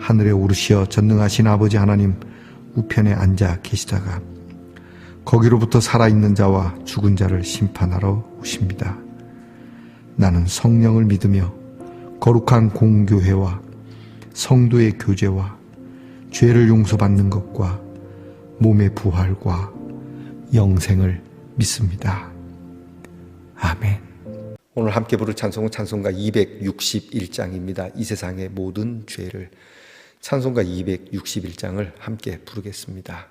하늘에 오르시어 전능하신 아버지 하나님 우편에 앉아 계시다가 거기로부터 살아있는 자와 죽은 자를 심판하러 오십니다. 나는 성령을 믿으며 거룩한 공교회와 성도의 교제와 죄를 용서받는 것과 몸의 부활과 영생을 믿습니다. 아멘. 오늘 함께 부를 찬송은 찬송가 261장입니다. 이 세상의 모든 죄를 찬송가 261장을 함께 부르겠습니다.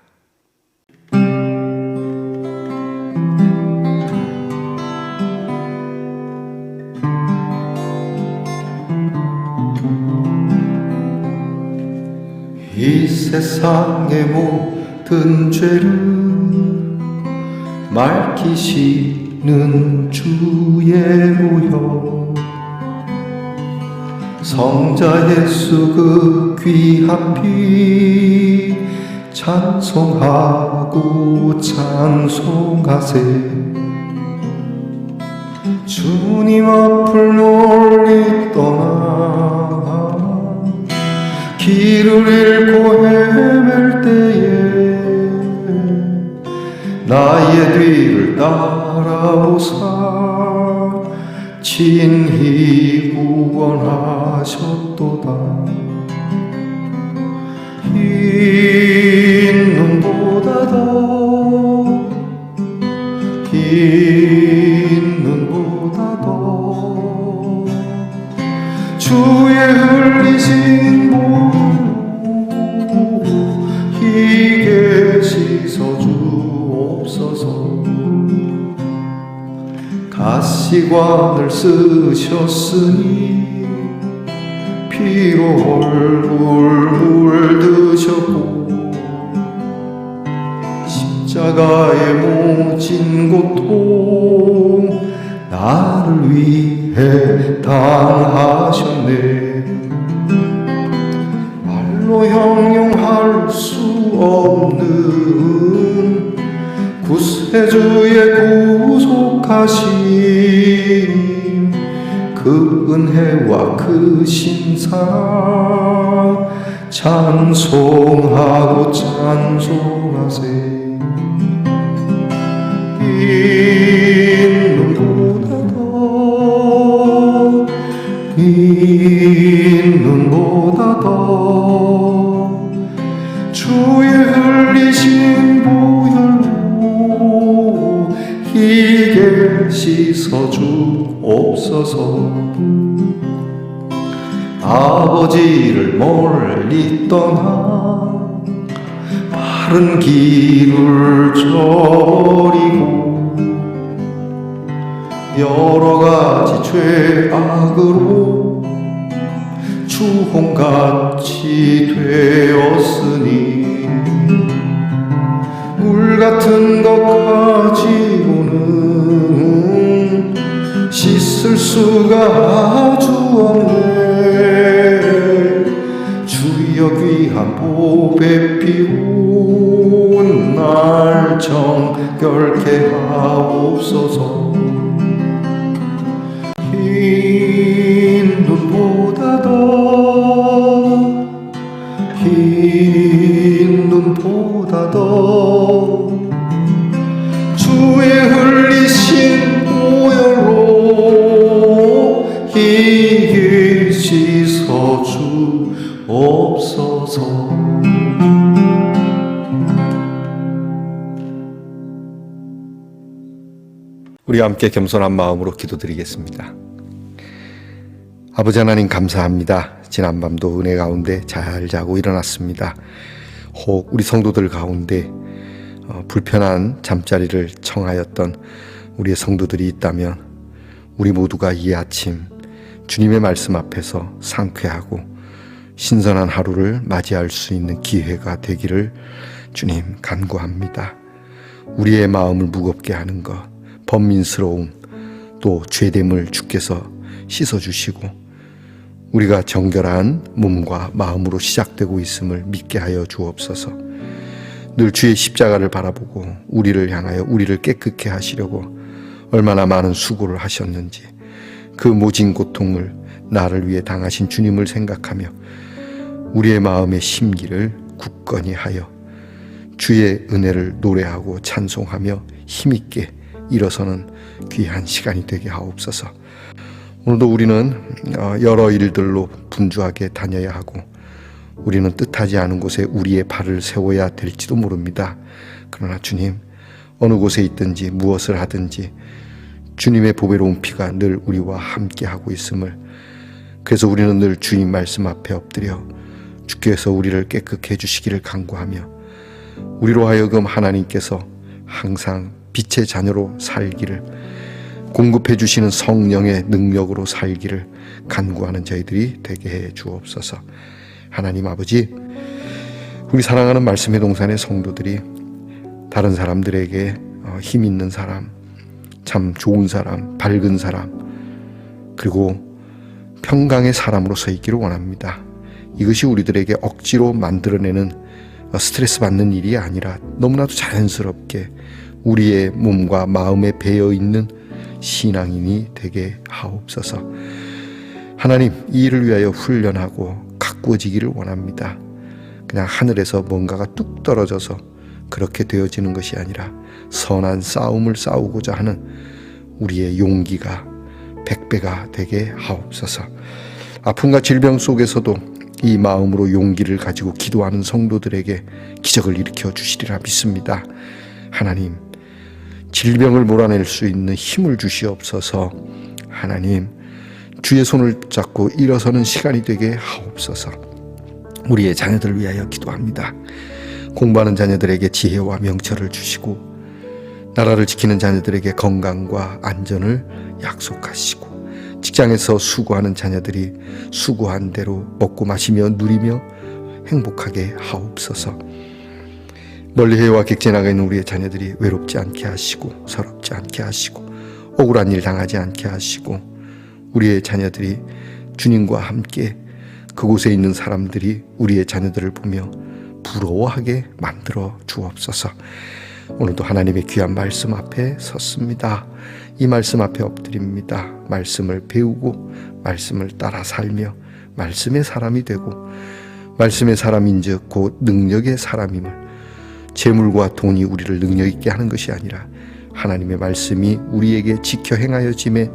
이 세상의 모든 죄를 맑히시는 주의 모여 성자 예수 그 귀한 피 찬송하고 찬송하세. 주님 앞을 멀리 떠나 길을 잃고 헤맬 때에 나의 뒤를 따라오사 친히 구원하셨도다. 흰 눈보다 더흰 시관을 쓰셨으니 피로 얼굴 물드셨고 십자가의 모진 고통 나를 위해 당하셨네. 말로 형용할 수 없는 구세주의 구속하심 그 은혜와 그 신사 찬송하고 찬송하세. 흰 눈보다 더 아버지를 멀리 떠나 바른 길을 저버리고 여러 가지 죄악으로 주홍같이 되었으니 물 같은 것 가지고는 씻을 수가 아주 주여 귀한 보배 피운 날 정결케 하옵소서. 흰 눈보다 더 우리 함께 겸손한 마음으로 기도드리겠습니다. 아버지 하나님 감사합니다. 지난 밤도 은혜 가운데 잘 자고 일어났습니다. 혹 우리 성도들 가운데 어, 불편한 잠자리를 청하였던 우리의 성도들이 있다면 우리 모두가 이 아침 주님의 말씀 앞에서 상쾌하고 신선한 하루를 맞이할 수 있는 기회가 되기를 주님 간구합니다. 우리의 마음을 무겁게 하는 것, 번민스러움, 또 죄됨을 주께서 씻어주시고 우리가 정결한 몸과 마음으로 시작되고 있음을 믿게 하여 주옵소서. 늘 주의 십자가를 바라보고 우리를 향하여 우리를 깨끗게 하시려고 얼마나 많은 수고를 하셨는지 그 모진 고통을 나를 위해 당하신 주님을 생각하며 우리의 마음의 심기를 굳건히 하여 주의 은혜를 노래하고 찬송하며 힘있게 일어서는 귀한 시간이 되게 하옵소서. 오늘도 우리는 어, 여러 일들로 분주하게 다녀야 하고 우리는 뜻하지 않은 곳에 우리의 발을 세워야 될지도 모릅니다. 그러나 주님 어느 곳에 있든지 무엇을 하든지 주님의 보배로운 피가 늘 우리와 함께 하고 있음을 그래서 우리는 늘 주님 말씀 앞에 엎드려 주께서 우리를 깨끗게 해주시기를 간구하며 우리로 하여금 하나님께서 항상 빛의 자녀로 살기를 공급해 주시는 성령의 능력으로 살기를 간구하는 저희들이 되게 해 주옵소서. 하나님 아버지, 우리 사랑하는 말씀의 동산의 성도들이 다른 사람들에게 어, 힘 있는 사람, 참 좋은 사람, 밝은 사람, 그리고 평강의 사람으로 서 있기를 원합니다. 이것이 우리들에게 억지로 만들어내는 어, 스트레스 받는 일이 아니라 너무나도 자연스럽게 우리의 몸과 마음에 배어 있는 신앙인이 되게 하옵소서. 하나님, 이 일을 위하여 훈련하고 가꾸어지기를 원합니다. 그냥 하늘에서 뭔가가 뚝 떨어져서 그렇게 되어지는 것이 아니라 선한 싸움을 싸우고자 하는 우리의 용기가 백배가 되게 하옵소서. 아픔과 질병 속에서도 이 마음으로 용기를 가지고 기도하는 성도들에게 기적을 일으켜 주시리라 믿습니다. 하나님, 질병을 몰아낼 수 있는 힘을 주시옵소서. 하나님, 주의 손을 잡고 일어서는 시간이 되게 하옵소서. 우리의 자녀들을 위하여 기도합니다. 공부하는 자녀들에게 지혜와 명철을 주시고 나라를 지키는 자녀들에게 건강과 안전을 약속하시고 직장에서 수고하는 자녀들이 수고한 대로 먹고 마시며 누리며 행복하게 하옵소서. 멀리 해와 객지 나가 있는 우리의 자녀들이 외롭지 않게 하시고 서럽지 않게 하시고 억울한 일 당하지 않게 하시고 우리의 자녀들이 주님과 함께 그곳에 있는 사람들이 우리의 자녀들을 보며 부러워하게 만들어 주옵소서. 오늘도 하나님의 귀한 말씀 앞에 섰습니다. 이 말씀 앞에 엎드립니다. 말씀을 배우고 말씀을 따라 살며 말씀의 사람이 되고 말씀의 사람인즉 곧 능력의 사람임을 재물과 돈이 우리를 능력 있게 하는 것이 아니라 하나님의 말씀이 우리에게 지켜 행하여 짐에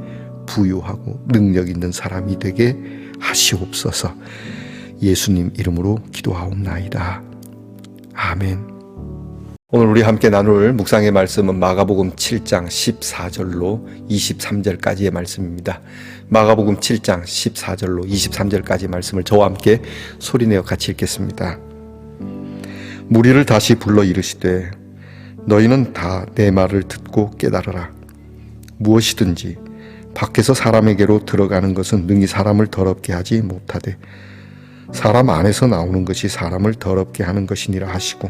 부유하고 능력 있는 사람이 되게 하시옵소서. 예수님 이름으로 기도하옵나이다. 아멘. 오늘 우리 함께 나눌 묵상의 말씀은 마가복음 7장 14절로 23절까지의 말씀입니다. 마가복음 7장 14절로 23절까지 말씀을 저와 함께 소리내어 같이 읽겠습니다. 무리를 다시 불러 이르시되 너희는 다 내 말을 듣고 깨달으라. 무엇이든지 밖에서 사람에게로 들어가는 것은 능히 사람을 더럽게 하지 못하되 사람 안에서 나오는 것이 사람을 더럽게 하는 것이니라 하시고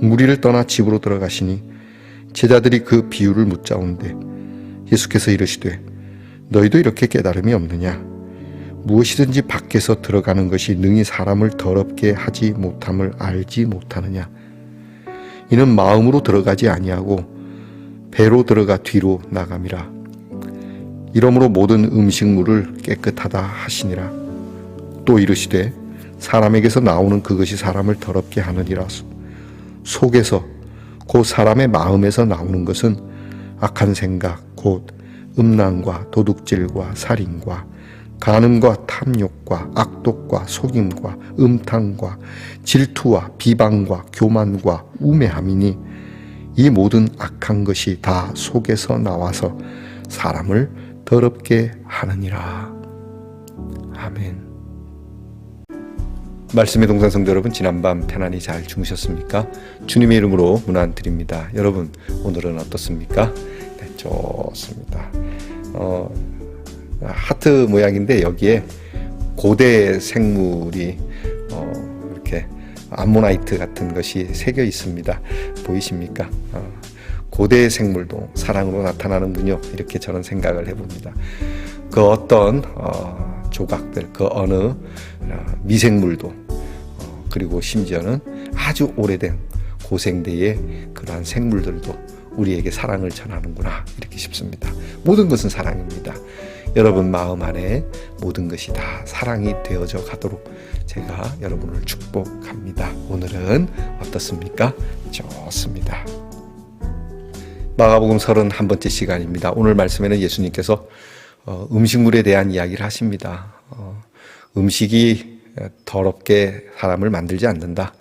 무리를 떠나 집으로 들어가시니 제자들이 그 비유를 묻자온대 예수께서 이르시되 너희도 이렇게 깨달음이 없느냐 무엇이든지 밖에서 들어가는 것이 능히 사람을 더럽게 하지 못함을 알지 못하느냐? 이는 마음으로 들어가지 아니하고 배로 들어가 뒤로 나감이라. 이러므로 모든 음식물을 깨끗하다 하시니라. 또 이르시되 사람에게서 나오는 그것이 사람을 더럽게 하느니라. 속에서 곧 사람의 마음에서 나오는 것은 악한 생각 곧 음란과 도둑질과 살인과 간음과 탐욕과 악독과 속임과 음탕과 질투와 비방과 교만과 우매함이니 이 모든 악한 것이 다 속에서 나와서 사람을 더럽게 하느니라. 아멘. 말씀의 동산 성도 여러분 지난밤 편안히 잘 주무셨습니까? 주님의 이름으로 문안 드립니다. 여러분 오늘은 어떻습니까? 네, 좋습니다. 어, 하트 모양인데 여기에 고대 생물이 어, 이렇게 암모나이트 같은 것이 새겨 있습니다. 보이십니까? 어, 고대 생물도 사랑으로 나타나는군요. 이렇게 저는 생각을 해봅니다. 그 어떤 어, 조각들, 그 어느 어, 미생물도 어, 그리고 심지어는 아주 오래된 고생대의 그러한 생물들도 우리에게 사랑을 전하는구나 이렇게 싶습니다. 모든 것은 사랑입니다. 여러분 마음 안에 모든 것이 다 사랑이 되어져 가도록 제가 여러분을 축복합니다. 오늘은 어떻습니까? 좋습니다. 마가복음 31번째 시간입니다. 오늘 말씀에는 예수님께서 어, 음식물에 대한 이야기를 하십니다. 어, 음식이 더럽게 사람을 만들지 않는다.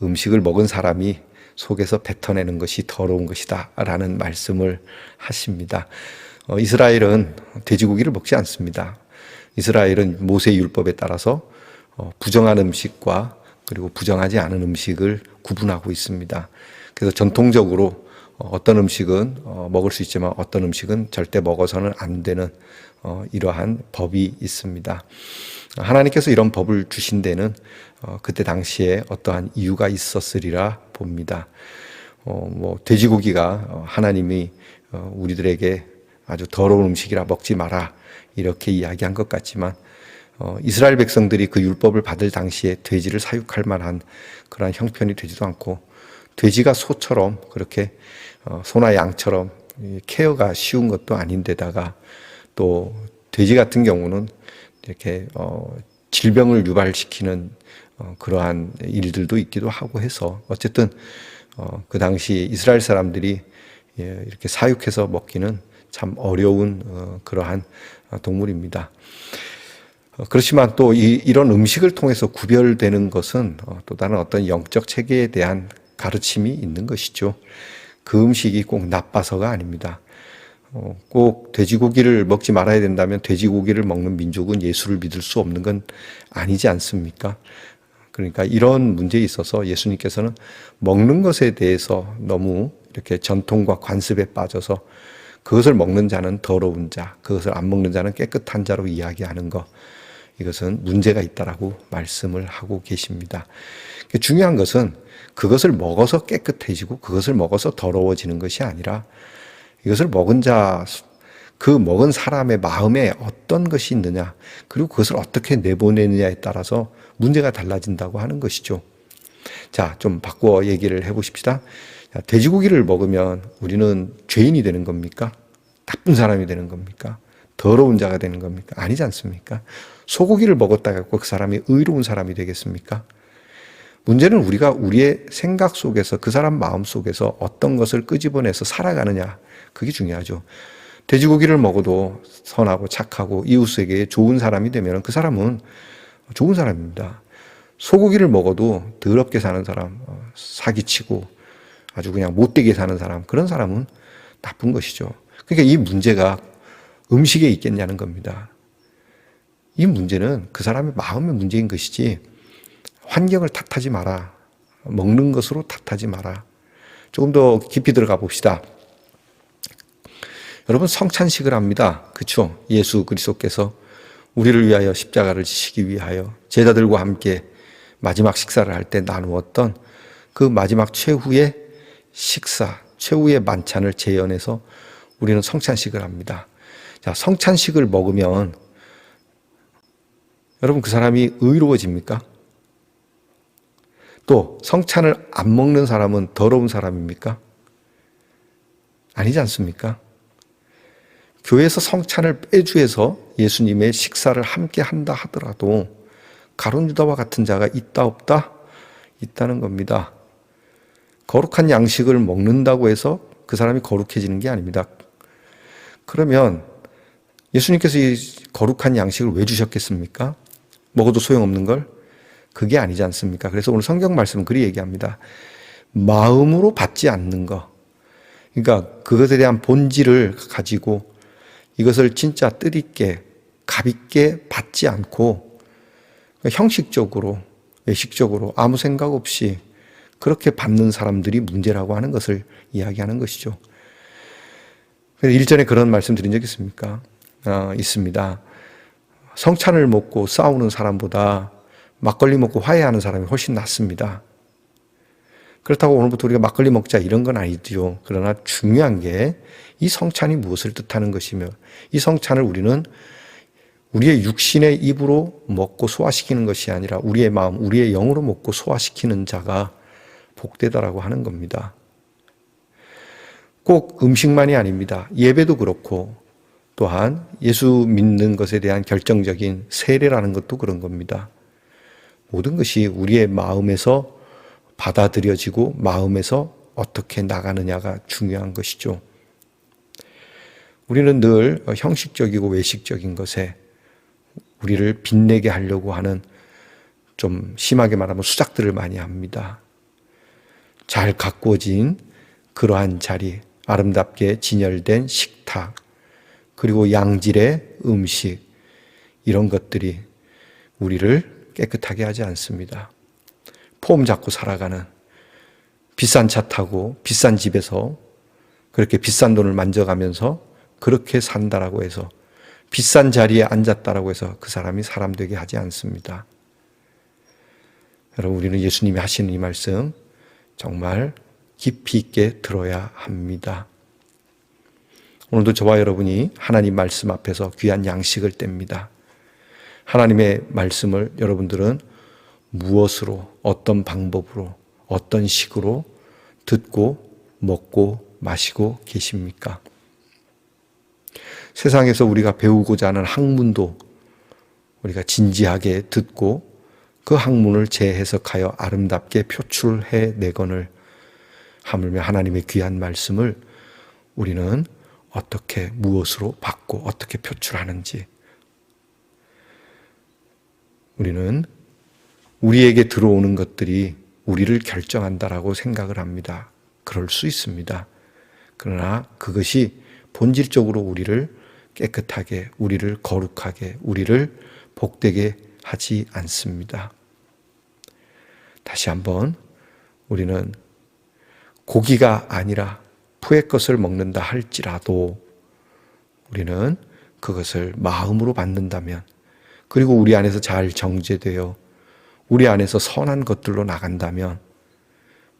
음식을 먹은 사람이 속에서 뱉어내는 것이 더러운 것이다. 라는 말씀을 하십니다. 어, 이스라엘은 돼지고기를 먹지 않습니다. 이스라엘은 모세 율법에 따라서 어, 부정한 음식과 그리고 부정하지 않은 음식을 구분하고 있습니다. 그래서 전통적으로 어, 어떤 음식은 어, 먹을 수 있지만 어떤 음식은 절대 먹어서는 안 되는 어, 이러한 법이 있습니다. 하나님께서 이런 법을 주신 데는 어, 그때 당시에 어떠한 이유가 있었으리라 봅니다. 어, 뭐 돼지고기가 어, 하나님이 어, 우리들에게 아주 더러운 음식이라 먹지 마라. 이렇게 이야기한 것 같지만 어, 이스라엘 백성들이 그 율법을 받을 당시에 돼지를 사육할 만한 그러한 형편이 되지도 않고 돼지가 소처럼 그렇게 어, 소나 양처럼 이 케어가 쉬운 것도 아닌데다가 또 돼지 같은 경우는 이렇게 어, 질병을 유발시키는 어, 그러한 일들도 있기도 하고 해서 어쨌든 어, 그 당시 이스라엘 사람들이 예, 이렇게 사육해서 먹기는 참 어려운 어, 그러한 동물입니다. 어, 그렇지만 또 이, 이런 음식을 통해서 구별되는 것은 어, 또 다른 어떤 영적 체계에 대한 가르침이 있는 것이죠. 그 음식이 꼭 나빠서가 아닙니다. 어, 꼭 돼지고기를 먹지 말아야 된다면 돼지고기를 먹는 민족은 예수를 믿을 수 없는 건 아니지 않습니까? 그러니까 이런 문제에 있어서 예수님께서는 먹는 것에 대해서 너무 이렇게 전통과 관습에 빠져서 그것을 먹는 자는 더러운 자, 그것을 안 먹는 자는 깨끗한 자로 이야기하는 것. 이것은 문제가 있다라고 말씀을 하고 계십니다. 중요한 것은 그것을 먹어서 깨끗해지고 그것을 먹어서 더러워지는 것이 아니라 이것을 먹은 자, 그 먹은 사람의 마음에 어떤 것이 있느냐, 그리고 그것을 어떻게 내보내느냐에 따라서 문제가 달라진다고 하는 것이죠. 자, 좀 바꿔 얘기를 해보십시다. 자, 돼지고기를 먹으면 우리는 죄인이 되는 겁니까? 나쁜 사람이 되는 겁니까? 더러운 자가 되는 겁니까? 아니지 않습니까? 소고기를 먹었다 고그 사람이 의로운 사람이 되겠습니까? 문제는 우리가 우리의 생각 속에서 그 사람 마음 속에서 어떤 것을 끄집어내서 살아가느냐. 그게 중요하죠. 돼지고기를 먹어도 선하고 착하고 이웃에게 좋은 사람이 되면 그 사람은 좋은 사람입니다. 소고기를 먹어도 더럽게 사는 사람, 어, 사기치고 아주 그냥 못되게 사는 사람, 그런 사람은 나쁜 것이죠. 그러니까 이 문제가 음식에 있겠냐는 겁니다. 이 문제는 그 사람의 마음의 문제인 것이지 환경을 탓하지 마라. 먹는 것으로 탓하지 마라. 조금 더 깊이 들어가 봅시다. 여러분 성찬식을 합니다. 그렇죠? 예수 그리스도께서 우리를 위하여 십자가를 지시기 위하여 제자들과 함께 마지막 식사를 할 때 나누었던 그 마지막 최후의 식사, 최후의 만찬을 재현해서 우리는 성찬식을 합니다. 자, 성찬식을 먹으면 여러분 그 사람이 의로워집니까? 또 성찬을 안 먹는 사람은 더러운 사람입니까? 아니지 않습니까? 교회에서 성찬을 빼주해서 예수님의 식사를 함께 한다 하더라도 가론 유다와 같은 자가 있다 없다 있다는 겁니다. 거룩한 양식을 먹는다고 해서 그 사람이 거룩해지는 게 아닙니다. 그러면 예수님께서 이 거룩한 양식을 왜 주셨겠습니까? 먹어도 소용없는 걸? 그게 아니지 않습니까? 그래서 오늘 성경 말씀은 그리 얘기합니다. 마음으로 받지 않는 거. 그러니까 그것에 대한 본질을 가지고 이것을 진짜 뜻있게, 가볍게 받지 않고 형식적으로, 외식적으로 아무 생각 없이 그렇게 받는 사람들이 문제라고 하는 것을 이야기하는 것이죠. 일전에 그런 말씀 드린 적 있습니까? 어, 있습니다. 성찬을 먹고 싸우는 사람보다 막걸리 먹고 화해하는 사람이 훨씬 낫습니다. 그렇다고 오늘부터 우리가 막걸리 먹자 이런 건 아니죠. 그러나 중요한 게 이 성찬이 무엇을 뜻하는 것이며 이 성찬을 우리는 우리의 육신의 입으로 먹고 소화시키는 것이 아니라 우리의 마음, 우리의 영으로 먹고 소화시키는 자가 복되다라고 하는 겁니다. 꼭 음식만이 아닙니다. 예배도 그렇고 또한 예수 믿는 것에 대한 결정적인 세례라는 것도 그런 겁니다. 모든 것이 우리의 마음에서 받아들여지고 마음에서 어떻게 나가느냐가 중요한 것이죠. 우리는 늘 형식적이고 외식적인 것에 우리를 빛내게 하려고 하는 좀 심하게 말하면 수작들을 많이 합니다. 잘 가꾸어진 그러한 자리, 아름답게 진열된 식탁, 그리고 양질의 음식, 이런 것들이 우리를 깨끗하게 하지 않습니다. 폼 잡고 살아가는 비싼 차 타고 비싼 집에서 그렇게 비싼 돈을 만져가면서 그렇게 산다라고 해서 비싼 자리에 앉았다라고 해서 그 사람이 사람 되게 하지 않습니다. 여러분, 우리는 예수님이 하시는 이 말씀 정말 깊이 있게 들어야 합니다. 오늘도 저와 여러분이 하나님 말씀 앞에서 귀한 양식을 뗍니다. 하나님의 말씀을 여러분들은 무엇으로, 어떤 방법으로, 어떤 식으로 듣고 먹고 마시고 계십니까? 세상에서 우리가 배우고자 하는 학문도 우리가 진지하게 듣고 그 학문을 재해석하여 아름답게 표출해 내건을 하물며 하나님의 귀한 말씀을 우리는 어떻게 무엇으로 받고 어떻게 표출하는지 우리는 우리에게 들어오는 것들이 우리를 결정한다라고 생각을 합니다. 그럴 수 있습니다. 그러나 그것이 본질적으로 우리를 깨끗하게, 우리를 거룩하게, 우리를 복되게 하지 않습니다. 다시 한번 우리는 고기가 아니라 푸의 것을 먹는다 할지라도 우리는 그것을 마음으로 받는다면 그리고 우리 안에서 잘 정제되어 우리 안에서 선한 것들로 나간다면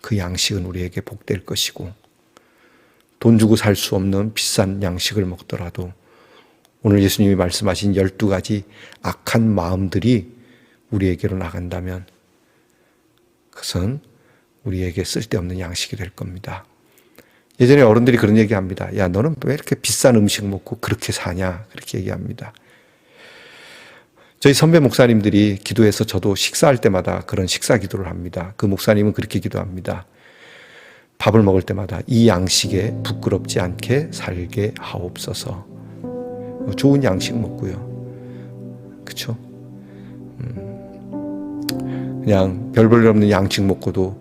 그 양식은 우리에게 복될 것이고 돈 주고 살 수 없는 비싼 양식을 먹더라도 오늘 예수님이 말씀하신 12가지 악한 마음들이 우리에게로 나간다면 그것은 우리에게 쓸데없는 양식이 될 겁니다. 예전에 어른들이 그런 얘기 합니다. 야, 너는 왜 이렇게 비싼 음식 먹고 그렇게 사냐? 그렇게 얘기합니다. 저희 선배 목사님들이 기도해서 저도 식사할 때마다 그런 식사 기도를 합니다. 그 목사님은 그렇게 기도합니다. 밥을 먹을 때마다 이 양식에 부끄럽지 않게 살게 하옵소서. 좋은 양식 먹고요. 그쵸? 음, 그냥 별 볼 일 없는 양식 먹고도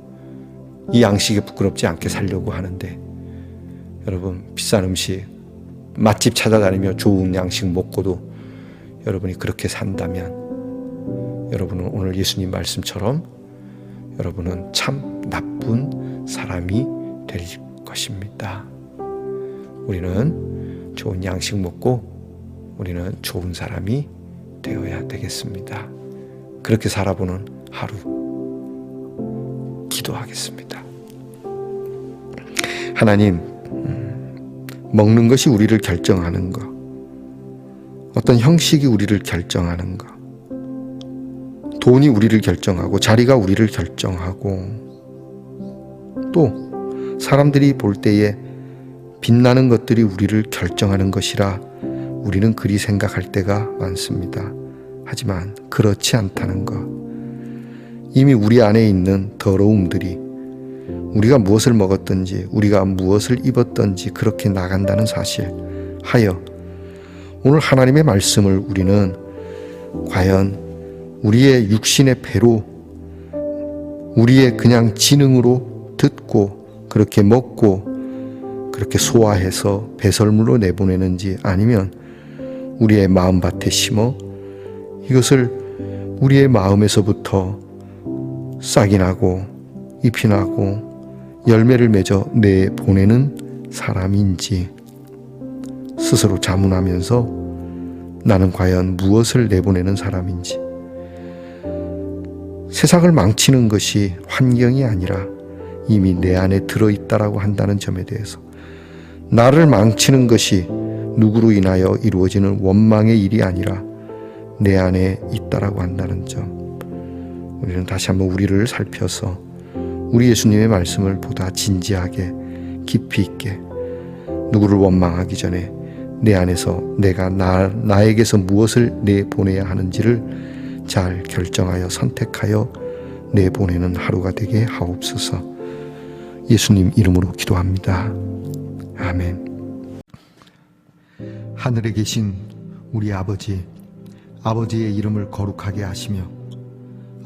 이 양식에 부끄럽지 않게 살려고 하는데 여러분 비싼 음식 맛집 찾아다니며 좋은 양식 먹고도 여러분이 그렇게 산다면 여러분은 오늘 예수님 말씀처럼 여러분은 참 나쁜 사람이 될 것입니다. 우리는 좋은 양식 먹고 우리는 좋은 사람이 되어야 되겠습니다. 그렇게 살아보는 하루 기도하겠습니다. 하나님, 음, 먹는 것이 우리를 결정하는 것, 어떤 형식이 우리를 결정하는 것, 돈이 우리를 결정하고 자리가 우리를 결정하고 또 사람들이 볼 때에 빛나는 것들이 우리를 결정하는 것이라 우리는 그리 생각할 때가 많습니다. 하지만 그렇지 않다는 것. 이미 우리 안에 있는 더러움들이 우리가 무엇을 먹었든지 우리가 무엇을 입었든지 그렇게 나간다는 사실. 하여 오늘 하나님의 말씀을 우리는 과연 우리의 육신의 배로 우리의 그냥 지능으로 듣고 그렇게 먹고 그렇게 소화해서 배설물로 내보내는지 아니면 우리의 마음밭에 심어 이것을 우리의 마음에서부터 싹이 나고 잎이 나고 열매를 맺어 내 보내는 사람인지 스스로 자문하면서 나는 과연 무엇을 내보내는 사람인지. 세상을 망치는 것이 환경이 아니라 이미 내 안에 들어있다라고 한다는 점에 대해서 나를 망치는 것이 누구로 인하여 이루어지는 원망의 일이 아니라 내 안에 있다라고 한다는 점. 우리는 다시 한번 우리를 살펴서 우리 예수님의 말씀을 보다 진지하게 깊이 있게 누구를 원망하기 전에 내 안에서 내가 나, 나에게서 무엇을 내보내야 하는지를 잘 결정하여 선택하여 내보내는 하루가 되게 하옵소서 예수님 이름으로 기도합니다. 아멘. 하늘에 계신 우리 아버지, 아버지의 이름을 거룩하게 하시며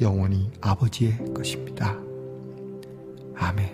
영원히 아버지의 것입니다. 아멘.